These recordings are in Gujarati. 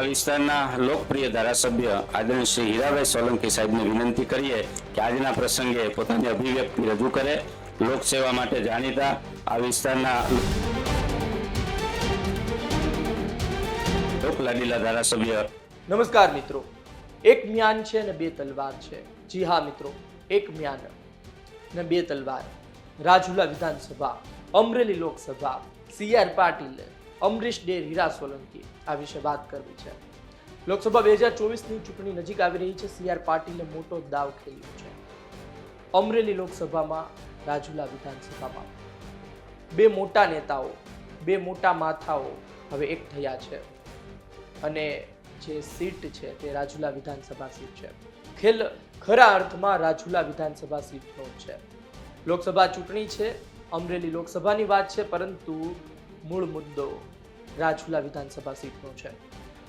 આ વિસ્તારના લોકપ્રિય ધારાસભ્ય આદરણીય શ્રી હીરાભાઈ સોલંકી સાહેબને વિનંતી કરીએ કે આજના પ્રસંગે પોતાની અભિવ્યક્તિ રજૂ કરે, લોકસેવા માટે જાણીતા આ વિસ્તારના લોકલાડીલા ધારાસભ્ય. નમસ્કાર મિત્રો. એક મ્યાન છે અને બે તલવાર છે. જી હા મિત્રો, એક મ્યાન ને બે તલવાર. રાજુલા વિધાનસભા, અમરેલી લોકસભા, સી આર પાટીલ અમરીશ ડેર હીરા સોલંકી આ વિશે વાત કરવી છે. લોકસભા બે હજાર ચોવીસની ચૂંટણી નજીક આવી રહી છે. સી આર પાટીલે મોટો દાવ ખેલ્યો છે. અમરેલી લોકસભામાં રાજુલા વિધાનસભામાં. બે મોટા નેતાઓ, બે મોટા માથાઓ હવે એક થયા છે. અને જે સીટ છે તે રાજુલા વિધાનસભા સીટ છે. ખેલ ખરા અર્થમાં રાજુલા વિધાનસભા સીટનો છે. લોકસભા ચૂંટણી છે, અમરેલી લોકસભાની વાત છે, પરંતુ મૂળ મુદ્દો રાજુલા વિધાનસભા સીટનો છે.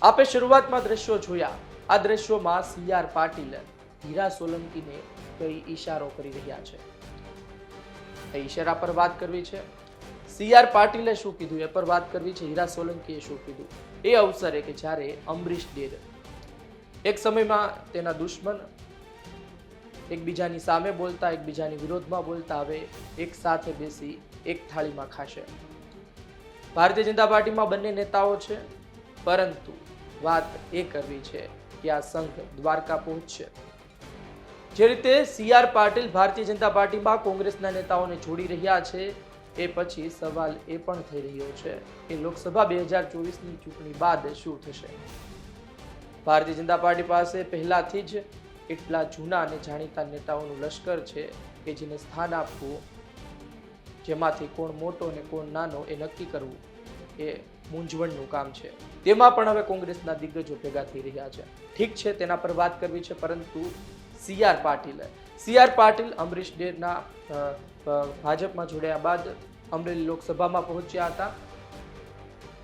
આપે શરૂઆતમાં દ્રશ્યો જોયા. આ દ્રશ્યોમાં સી આર પાટીલ હીરા સોલંકીને કઈ ઈશારો કરી રહ્યા છે. એ ઈશારા પર વાત કરવી છે? સી આર પાટીલે શું કીધું? એ પર વાત કરવી છે. હીરા સોલંકીએ શું કીધું? એ અવસરે કે જ્યારે અમરીશ ડેર એક સમયમાં તેના દુશ્મન એકબીજાની સામે બોલતા, એકબીજાની વિરોધમાં બોલતા હવે એક સાથે બેસી એક થાળીમાં ખાશે. ભારતીય જનતા પાર્ટીમાં બંને નેતાઓ છે, પરંતુ વાત એ કરવી છે કે આ સંઘ દ્વારકા પહોંચશે. જે રીતે સી આર પાટીલ ભારતીય જનતા પાર્ટીમાં કોંગ્રેસના નેતાઓને જોડી રહ્યા છે, એ પછી સવાલ એ પણ થઈ રહ્યો છે કે લોકસભા બે હજાર ચોવીસની ચૂંટણી બાદ શું થશે? ભારતીય જનતા પાર્ટી પાસે પહેલાથી જ એટલા જૂના અને જાણીતા નેતાઓનું લશ્કર છે કે જેને સ્થાન આપવું જેમાંથી કોણ મોટો અને કોણ નાનો એ નક્કી કરવું એ મૂંઝવણનું કામ છે. તેમાં પણ હવે કોંગ્રેસના દિગ્ગજો ભેગા થઈ રહ્યા છે. ઠીક છે, તેના પર વાત કરવી છે, પરંતુ C R Patil C R Patil Amrish ડેરના ભાજપમાં જોડાયા બાદ અમરેલી લોકસભામાં પહોંચ્યા હતા.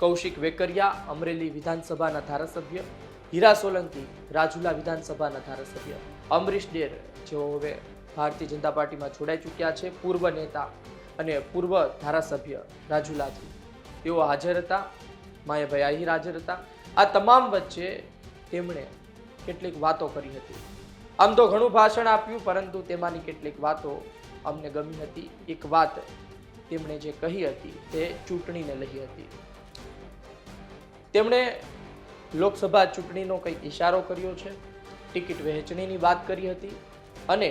કૌશિક વેકરિયા અમરેલી વિધાનસભાના ધારાસભ્ય. હીરા સોલંકી રાજુલા વિધાનસભાના ધારાસભ્ય. અમરીશ ડેર જેઓ હવે ભારતીય જનતા પાર્ટીમાં જોડાઈ ચૂક્યા છે. પૂર્વ નેતા અને પૂર્વ ધારાસભ્ય રાજુલાથી. તેઓ હાજર હતા, માયાભાઈ આહિર હાજર હતા. આ તમામ વચ્ચે તેમણે કેટલીક વાતો કરી હતી. આમ તો ઘણું ભાષણ આપ્યું, પરંતુ તેમાંની કેટલીક વાતો અમને ગમી હતી. એક વાત તેમણે જે કહી હતી તે ચૂંટણીને લઈ હતી. તેમણે લોકસભા ચૂંટણીનો કંઈક ઇશારો કર્યો છે, ટિકિટ વહેંચણીની વાત કરી હતી અને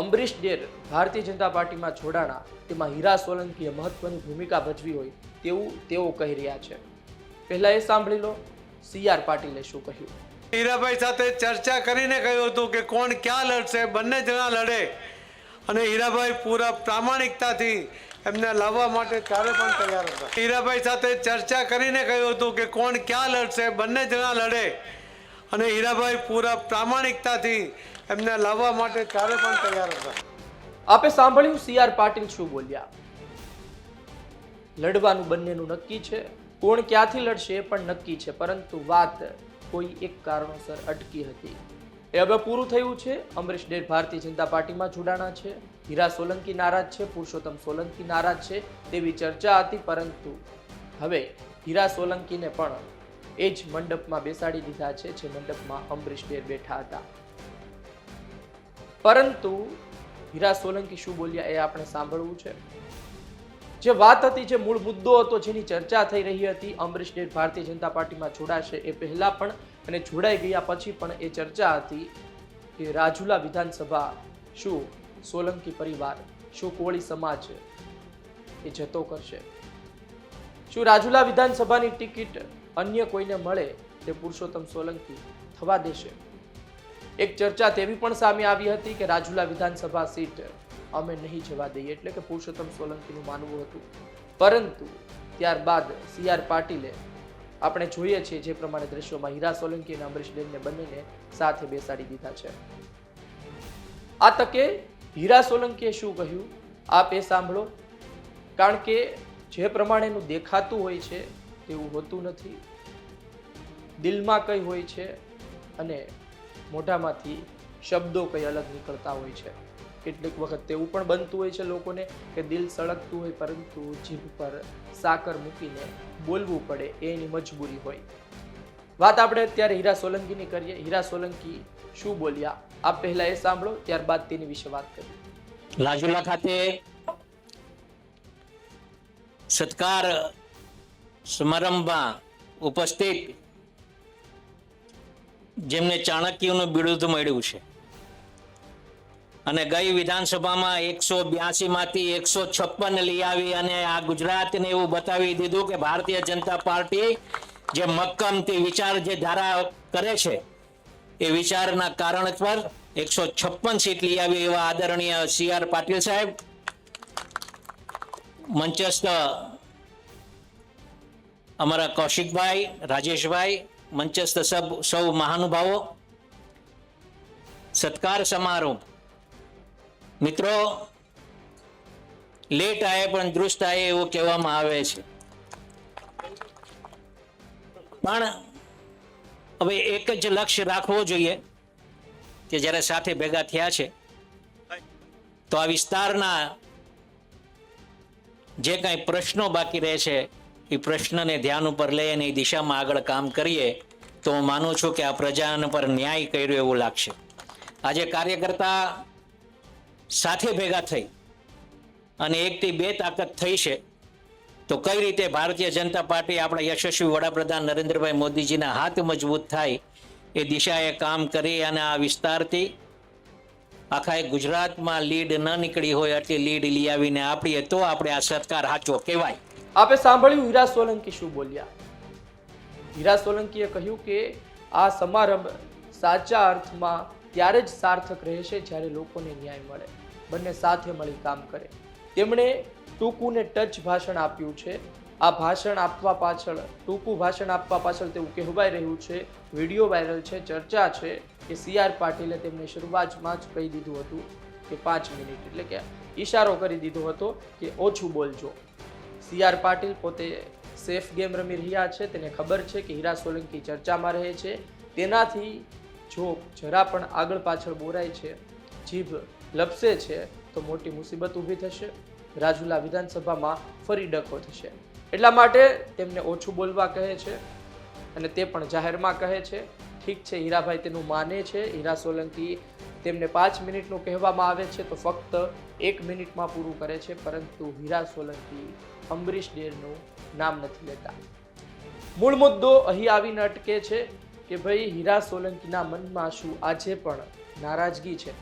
અમરીશ ડેર ભારતીય જનતા પાર્ટીમાં જોડાણા તેમાં હીરા સોલંકીએ મહત્વની ભૂમિકા ભજવી હોય તેવું તેઓ કહી રહ્યા છે. પહેલા એ સાંભળી લો, સી આર પાટીલે શું કહ્યું? હીરાભાઈ સાથે ચર્ચા કરીને કહ્યું હતું કે કોણ ક્યાં લડશે, બંને જણા લડે. અને હીરાભાઈ પૂરા પ્રામાણિકતાથી એમને લાવવા માટે ત્યારે પણ તૈયાર હતા. હીરાભાઈ સાથે ચર્ચા કરીને કહ્યું હતું કે કોણ ક્યાં લડશે, બંને જણા લડે. અને હીરાભાઈ પૂરા પ્રામાણિકતાથી એમને લાવવા માટે ત્યારે પણ તૈયાર હતા. આપે સાંભળ્યું સી પાટીલ શું બોલ્યા? લડવાનું બંનેનું નક્કી છે. કોણ ક્યાંથી લડશે એ પણ નક્કી છે, પરંતુ વાત કોઈ એક કારણોસર અટકી હતી. એ હવે પૂરું થયું છે. અમરીશ ડેર ભારતીય જનતા પાર્ટીમાં જોડાણા છે. હીરા સોલંકી નારાજ છે, પુરુષોત્તમ સોલંકી નારાજ છે તેવી ચર્ચા હતી, પરંતુ હવે હીરા સોલંકીને પણ એ જ મંડપમાં બેસાડી દીધા છે, જે મંડપમાં અમરીશ ડેર બેઠા હતા. પરંતુ હીરા સોલંકી શું બોલ્યા એ આપણે સાંભળવું છે. જે વાત હતી, જે મૂળ મુદ્દો હતો, જેની ચર્ચા થઈ રહી હતી, અમરીશ ડેર ભારતીય જનતા પાર્ટીમાં જોડાશે એ પહેલાં પણ અને જોડાઈ ગયા પછી પણ એ ચર્ચા હતી કે રાજુલા વિધાનસભા શું સોલંકી પરિવાર, શું કોળી સમાજ એ જતો કરશે. શું રાજુલા વિધાનસભાની ટિકિટ અન્ય કોઈને મળે તે પુરુષોત્તમ સોલંકી થવા દેશે? એક ચર્ચા તેવી પણ સામે આવી હતી કે રાજુલા વિધાનસભા સીટ અમે નહીં જવા દઈએ, એટલે કે પુરુષોત્તમ સોલંકીનું માનવું હતું. પરંતુ ત્યારબાદ સી આર પાટીલે આપણે જોઈએ છીએ જે પ્રમાણે દ્રશ્યોમાં હીરા સોલંકી અને અમરીશ ડેનને બંનેને સાથે બેસાડી દીધા છે. આ તકે હીરા સોલંકીએ શું કહ્યું? આપ એ સાંભળો. કારણ કે જે પ્રમાણેનું દેખાતું હોય છે તેવું હોતું નથી. દિલમાં કંઈ હોય છે અને મોઢામાંથી શબ્દો કંઈ અલગ નીકળતા હોય છે. કેટલીક વખત તેવું પણ બનતું હોય છે લોકોને કે દિલ સળગતું હોય પરંતુ જીભ પર સાકર મૂકીને બોલવું પડે એની મજબૂરી હોય. વાત આપણે અત્યારે હીરા સોલંકીની કરીએ. હીરા સોલંકી શું બોલ્યા? આપ પહેલા એ સાંભળો, ત્યારબાદ તેની વિશે વાત કરીએ. લાજુલા ખાતે સત્કાર સમારંભમાં ઉપસ્થિત જેમને ચાણક્યનું બિરુદ મળ્યું છે. અને ગઈ વિધાનસભામાં એકસો બ્યાસી માંથી એકસો છપ્પન લઈ આવી અને આ ગુજરાતને એવું બતાવી દીધું કે ભારતીય જનતા પાર્ટી જે મક્કમથી વિચાર જે ધારા કરે છે, એ વિચારના કારણ પર એકસો છપ્પન સીટ લઈ આવી એવા આદરણીય સી આર પાટીલ સાહેબ. મંચસ્થ અમારા કૌશિકભાઈ, રાજેશભાઈ મંચસ્થ સબ સૌ મહાનુભાવો સત્કાર સમારોહ મિત્રો લેટ આવે પણ દુષ્ટ આવે એવું કહેવામાં આવે છે. પણ હવે એક જ લક્ષ્ય રાખવો જોઈએ કે જ્યારે સાથે ભેગા થયા છે, તો આ વિસ્તારના જે કાંઈ પ્રશ્નો બાકી રહે છે એ પ્રશ્નને ધ્યાન ઉપર લઈ અને એ દિશામાં આગળ કામ કરીએ, તો હું માનું છું કે આ પ્રજાન પર ન્યાય કર્યો એવું લાગશે. આજે કાર્યકર્તા સાથે ભેગા થઈ અને એકથી બે તાકાત થઈ છે, તો કઈ રીતે ભારતીય જનતા પાર્ટી આપણા યશસ્વી વડાપ્રધાન નરેન્દ્રભાઈ મોદીજીના હાથ મજબૂત થાય એ દિશાએ કામ કરી અને આ વિસ્તારથી આખા એ ગુજરાતમાં લીડ ન નીકળી હોય એટલી લીડ લઈ આવીને આપીએ તો આપણે આ સરકાર સાચો કહેવાય. આપે સાંભળ્યું હીરા સોલંકી શું બોલ્યા? હીરા સોલંકીએ કહ્યું કે, આ સમારંભ સાચા અર્થમાં ત્યારે જ સાર્થક રહેશે જ્યારે લોકોને ન્યાય મળે, બંને સાથે મળી કામ કરે. તેમણે ટૂંકું ને ટચ ભાષણ આપ્યું છે. આ ભાષણ આપવા પાછળ, ટૂંકું ભાષણ આપવા પાછળ તેવું કહેવાઈ રહ્યું છે. વીડિયો વાયરલ છે, ચર્ચા છે કે સી આર પાટીલે તેમને શરૂઆતમાં જ કહી દીધું હતું કે પાંચ મિનિટ, એટલે કે ઈશારો કરી દીધો હતો કે ઓછું બોલજો. સી આર પાટીલ પોતે સેફ ગેમ રમી રહ્યા છે, તેને ખબર છે કે હીરા સોલંકી ચર્ચામાં રહે છે. તેનાથી જો જરા પણ આગળ પાછળ બોરાય છે, જીભ લપસે છે, તો મોટી મુસીબત ઊભી થશે. રાજુલા વિધાનસભામાં ફરી ડખો થશે. એટલા માટે તેમને ઓછું બોલવા કહે છે અને તે પણ જાહેરમાં કહે છે. ઠીક છે, હીરાભાઈ તેનું માને છે. હીરા સોલંકી તેમને પાંચ મિનિટનું કહેવામાં આવે છે તો ફક્ત એક મિનિટમાં પૂરું કરે છે, પરંતુ હીરા સોલંકી અંબરીશ ડેરનું નામ નથી લેતા. મૂળ મુદ્દો અહીં આવીને અટકે છે કે ભાઈ હીરા સોલંકીના મનમાં શું આજે પણ નારાજગી છે?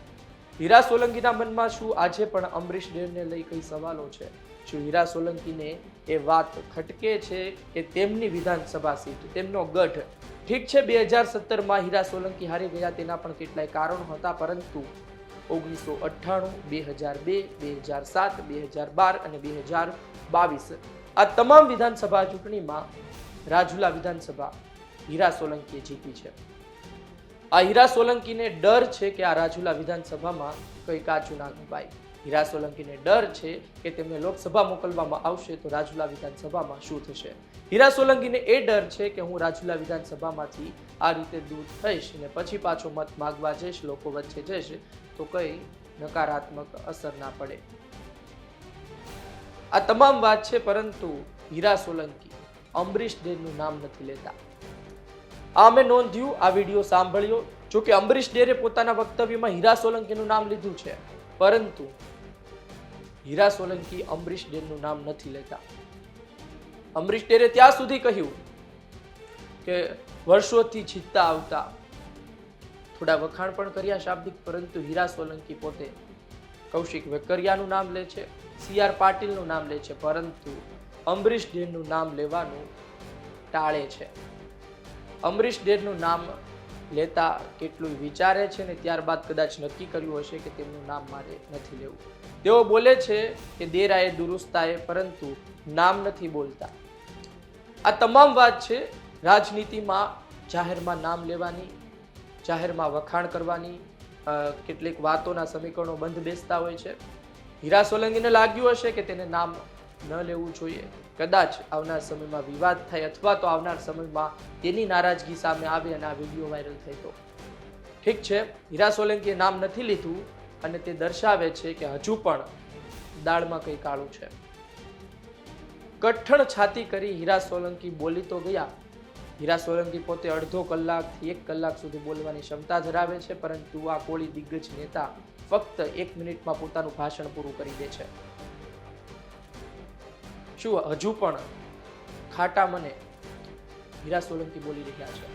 હીરા સોલંકીના મનમાં શું આજે પણ અંબરીશ ડેરને લઈ કઈ સવાલો છે? શું હીરા સોલંકીને એ વાત ખટકે છે કે તેમની વિધાનસભા સીટ, તેમનો ગઢ ઠીક છે, બે હજાર સત્તરમાં હીરા સોલંકી હારી ગયા તેના પણ કેટલાય કારણો હતા, પરંતુ ઓગણીસો અઠ્ઠાણું, બે હજાર બે બે હજાર સાત, બે હજાર બાર અને બે હજાર બાવીસ આ તમામ વિધાનસભા ચૂંટણીમાં રાજુલા વિધાનસભા હીરા સોલંકીએ જીતી છે. આ હીરા સોલંકીને ડર છે કે આ રાજુલા વિધાનસભામાં કંઈ કાચું ના કપાય હીરા સોલંકીને ડર છે કે તેમને લોકસભા મોકલવામાં આવશે તો રાજુલા વિધાનસભામાં શું થશે? હીરા સોલંકીને એ ડર છે કે હું રાજુલા વિધાનસભામાંથી આ રીતે દૂર થઈશ અને પછી પાછો મત માગવા જઈશ, લોકો વચ્ચે જઈશ, તો કંઈ નકારાત્મક અસર ના પડે. આ તમામ વાત છે, પરંતુ હીરા સોલંકી અંબરીશ ડેરનું નામ નથી લેતા. આ અમે નોંધ્યું, આ વીડિયો સાંભળ્યો. જો કે અંબરીશ ડેરે પોતાના વક્તવ્યમાં હીરા સોલંકીનું નામ લીધું છે, પરંતુ હીરા સોલંકી અંબરીશ ડેરનું નામ નથી લેતા. અંબરીશ ડેરે ત્યાં સુધી કહ્યું કે વર્ષોથી જીતતા આવતા થોડા વખાણ પણ કર્યા શાબ્દિક, પરંતુ હીરા સોલંકી પોતે કૌશિક વેકરિયાનું નામ લે છે, સી આર પાટીલનું નામ લે છે, પરંતુ અંબરીશ ડેરનું નામ લેવાનું ટાળે છે. અમરીશ ડેરનું નામ લેતા કેટલું વિચારે છે ને ત્યારબાદ કદાચ નક્કી કર્યું હશે કે તેમનું નામ મારે નથી લેવું. તેઓ બોલે છે કે દેરાએ દુરુસ્તાએ, પરંતુ નામ નથી બોલતા. આ તમામ વાત છે રાજનીતિમાં જાહેરમાં નામ લેવાની, જાહેરમાં વખાણ કરવાની કેટલીક વાતોના સમીકરણો બંધ બેસતા હોય છે. હીરા સોલંકીને લાગ્યું હશે કે તેને નામ ન લેવું જોઈએ. કદાચ આવનાર સમયમાં વિવાદ થાય અથવા તો આવનાર સમયમાં તેની નારાજગી સામે આવે અને આ વીડિયો વાયરલ થાય તો. ઠીક છે, હીરા સોલંકીએ નામ નથી લીધું અને તે દર્શાવે છે કે હજુ પણ દાળમાં કંઈ કાળું છે. કઠણ છાતી કરી હીરા સોલંકી બોલી તો ગયા. હીરા સોલંકી પોતે અડધો કલાકથી એક કલાક સુધી બોલવાની ક્ષમતા ધરાવે છે, પરંતુ આ કોળી દિગ્ગજ નેતા ફક્ત એક મિનિટમાં પોતાનું ભાષણ પૂરું કરી દે છે. શું હજુ પણ ખાટા મને હીરા સોલંકી બોલી રહ્યા છે?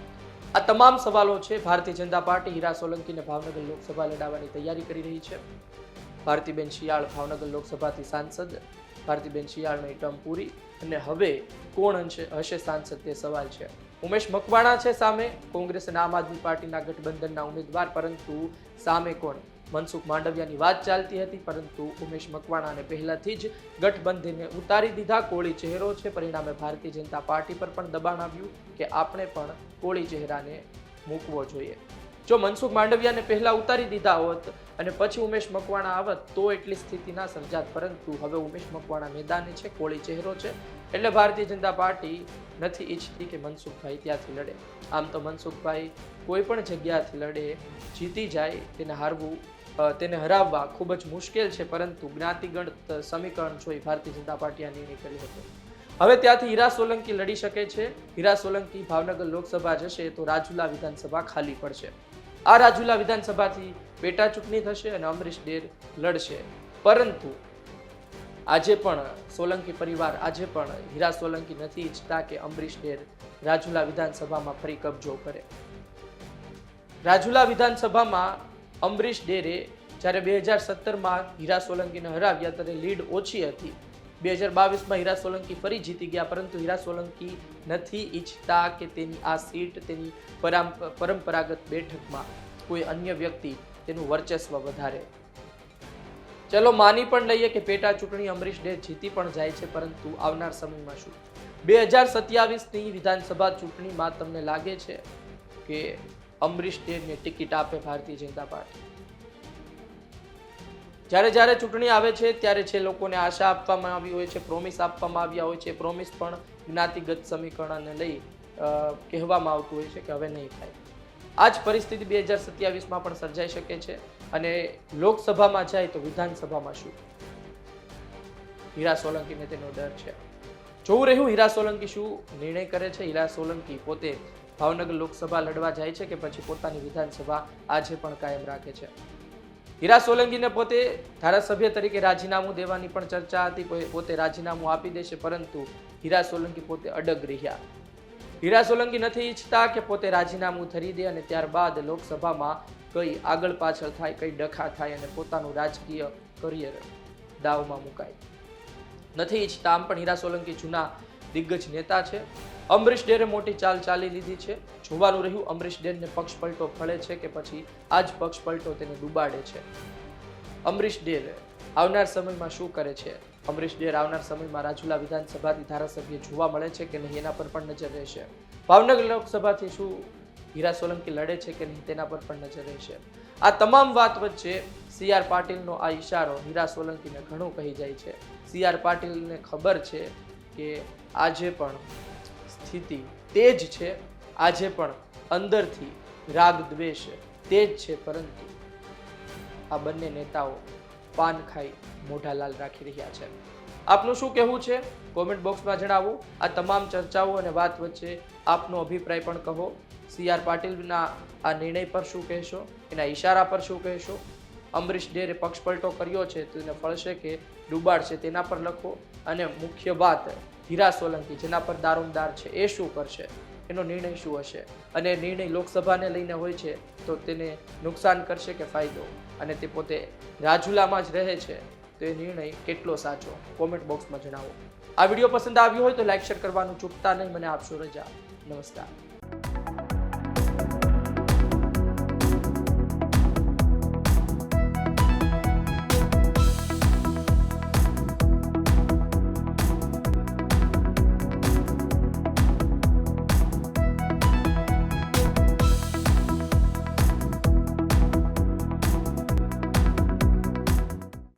આ તમામ સવાલો છે ભારતીય જનતા પાર્ટી હીરા સોલંકીને ભાવનગર લોકસભા લડાવવાની તૈયારી કરી રહી છે. ભારતીબેન શિયાળ ભાવનગર લોકસભાથી સાંસદ ભારતીબેન શિયાળની ટર્મ પૂરી. અને હવે કોણ હશે હશે સાંસદ તે સવાલ છે. ઉમેશ મકવાણા છે સામે. કોંગ્રેસ અને આમ આદમી પાર્ટીના ગઠબંધનના ઉમેદવાર, પરંતુ સામે કોણ? મનસુખ માંડવિયાની વાત ચાલતી હતી, પરંતુ ઉમેશ મકવાણાને પહેલાથી જ ગઠબંધનને ઉતારી દીધા. કોળી ચહેરો છે. પરિણામે ભારતીય જનતા પાર્ટી પર પણ દબાણ આવ્યું કે આપણે પણ કોળી ચહેરાને મૂકવો જોઈએ. જો મનસુખ માંડવિયાને પહેલા ઉતારી દીધા હોત અને પછી ઉમેશ મકવાણા આવત, તો એટલી સ્થિતિ ના સર્જાત. પરંતુ હવે ઉમેશ મકવાણા મેદાને છે, કોળી ચહેરો છે, એટલે ભારતીય જનતા પાર્ટી નથી ઈચ્છતી કે મનસુખભાઈ ત્યાંથી લડે. આમ તો મનસુખભાઈ કોઈ પણ જગ્યાથી લડે, જીતી જાય, તેને હારવું તેને હરાવવા ખૂબ જ મુશ્કેલ છે, પરંતુ જ્ઞાતિગણ સમીકરણ જોઈ ભારતીય જનતા પાર્ટીએ નિર્ણય કર્યો હતો. હવે ત્યાંથી હીરા સોલંકી લડી શકે છે. હીરા સોલંકી ભાવનગર લોકસભા જશે, તો રાજુલા વિધાનસભા ખાલી પડશે. આ રાજુલા વિધાનસભાથી પેટા ચૂંટણી થશે અને અમરીશ ડેર લડશે. પરંતુ આજે પણ સોલંકી પરિવાર, આજે પણ હીરા સોલંકી નથી ઈચ્છતા કે અમરીશ ડેર રાજુલા વિધાનસભામાં ફરી કબજો કરે. રાજુલા વિધાનસભામાં અમરીશ ડેરે જ્યારે બે હજાર સત્તરમાં હીરા સોલંકીને હરાવ્યા ત્યારે લીડ ઓછી હતી. બે હજાર બાવીસમાં હીરા સોલંકી ફરી જીતી ગયા, પરંતુ હીરા સોલંકી નથી ઈચ્છતા કે તેની આ સીટ, તેની પરંપરાગત બેઠકમાં કોઈ અન્ય વ્યક્તિ તેનું વર્ચસ્વ વધારે. ચલો માની પણ લઈએ કે પેટા ચૂંટણી અમરીશ ડે જીતી પણ જાય છે, પરંતુ આવનાર સમયમાં શું? બે હજાર સત્યાવીસની વિધાનસભા ચૂંટણીમાં તમને લાગે છે કે અમરીશ ડેને ટિકિટ આપે ભારતીય જનતા પાર્ટી? જ્યારે જ્યારે ચૂંટણી આવે છે, ત્યારે છે લોકોને આશા આપવામાં આવી હોય છે પ્રોમિસ આપવામાં આવ્યા હોય છે. પ્રોમિસ પણ જ્ઞાતિગત સમીકરણને લઈ કહેવામાં આવતું હોય છે કે હવે નહીં થાય. આ જ પરિસ્થિતિ બે હજાર સત્યાવીસમાં પણ સર્જાઈ શકે છે અને લોકસભામાં જાય તો વિધાનસભામાં શું? હીરા સોલંકીને તેનો ડર છે. જોવું રહ્યું હીરા સોલંકી શું નિર્ણય કરે છે? હીરા સોલંકી પોતે ભાવનગર લોકસભા લડવા જાય છે કે પછી પોતાની વિધાનસભા આજે પણ કાયમ રાખે છે? હીરા સોલંકીને પોતે ધારાસભ્ય તરીકે રાજીનામું દેવાની પણ ચર્ચા હતી. પોતે રાજીનામું આપી દેશે, પરંતુ હીરા સોલંકી પોતે અડગ રહ્યા. હીરા સોલંકી નથી ઈચ્છતા કે પોતે રાજીનામું ધરી દે અને ત્યારબાદ લોકસભામાં કઈ આગળ પાછળ થાય, કઈ ડખા થાય અને પોતાનું રાજકીય કરિયર દાવમાં મુકાય. નથી ઈચ્છતા આમ પણ હીરા સોલંકી જૂના દિગ્ગજ નેતા છે. અમરીશ ડેરે મોટી ચાલ ચાલી લીધી છે. જોવાનું રહ્યું, અમરીશ ડેરને પક્ષ પલટો ફળે છે કે પછી આ જ પક્ષ પલટો તેને ડૂબાડે છે. અમરીશ ડેર આવનાર સમયમાં શું કરે છે? અમરીશ ડેર આવનાર સમયમાં રાજુલા વિધાનસભાથી ધારાસભ્ય જોવા મળે છે કે નહીં એના પર પણ નજર રહેશે. ભાવનગર લોકસભાથી શું હીરા સોલંકી લડે છે કે નહીં તેના પર પણ નજર રહેશે. આ તમામ વાત વચ્ચે સી આર પાટીલનો આ ઇશારો હીરા સોલંકીને ઘણું કહી જાય છે. સી આર પાટીલને ખબર છે કે આજે પણ સ્થિતિ તે જ છે. આજે પણ અંદરથી રાગ દ્વેષ તે જ છે પરંતુ આ બંને નેતાઓ પાન ખાઈ મોઢા લાલ રાખી રહ્યા છે. આપનું શું કહેવું છે? કોમેન્ટ બોક્સમાં જણાવો. આ તમામ ચર્ચાઓ અને વાત વચ્ચે આપનો અભિપ્રાય પણ કહો. સી આર પાટીલના આ નિર્ણય પર શું કહેશો? એના ઈશારા પર શું કહેશો? અમરીશ ડેરે પક્ષ પલટો કર્યો છે તો એને ફળશે કે ડૂબાડશે તેના પર લખો. અને મુખ્ય વાત, હીરા સોલંકી, જેના પર દારોમદાર છે, એ શું કરશે? એનો નિર્ણય શું હશે? અને નિર્ણય લોકસભાને લઈને હોય છે, તો તેને નુકસાન કરશે કે ફાયદો? અને તે પોતે રાજુલામાં જ રહે છે, તો એ નિર્ણય કેટલો સાચો? કોમેન્ટ બોક્સમાં જણાવો. આ વીડિયો પસંદ આવ્યો હોય તો લાઇક શેર કરવાનું ચૂકતા નહીં. મને આપશો રજા. નમસ્કાર.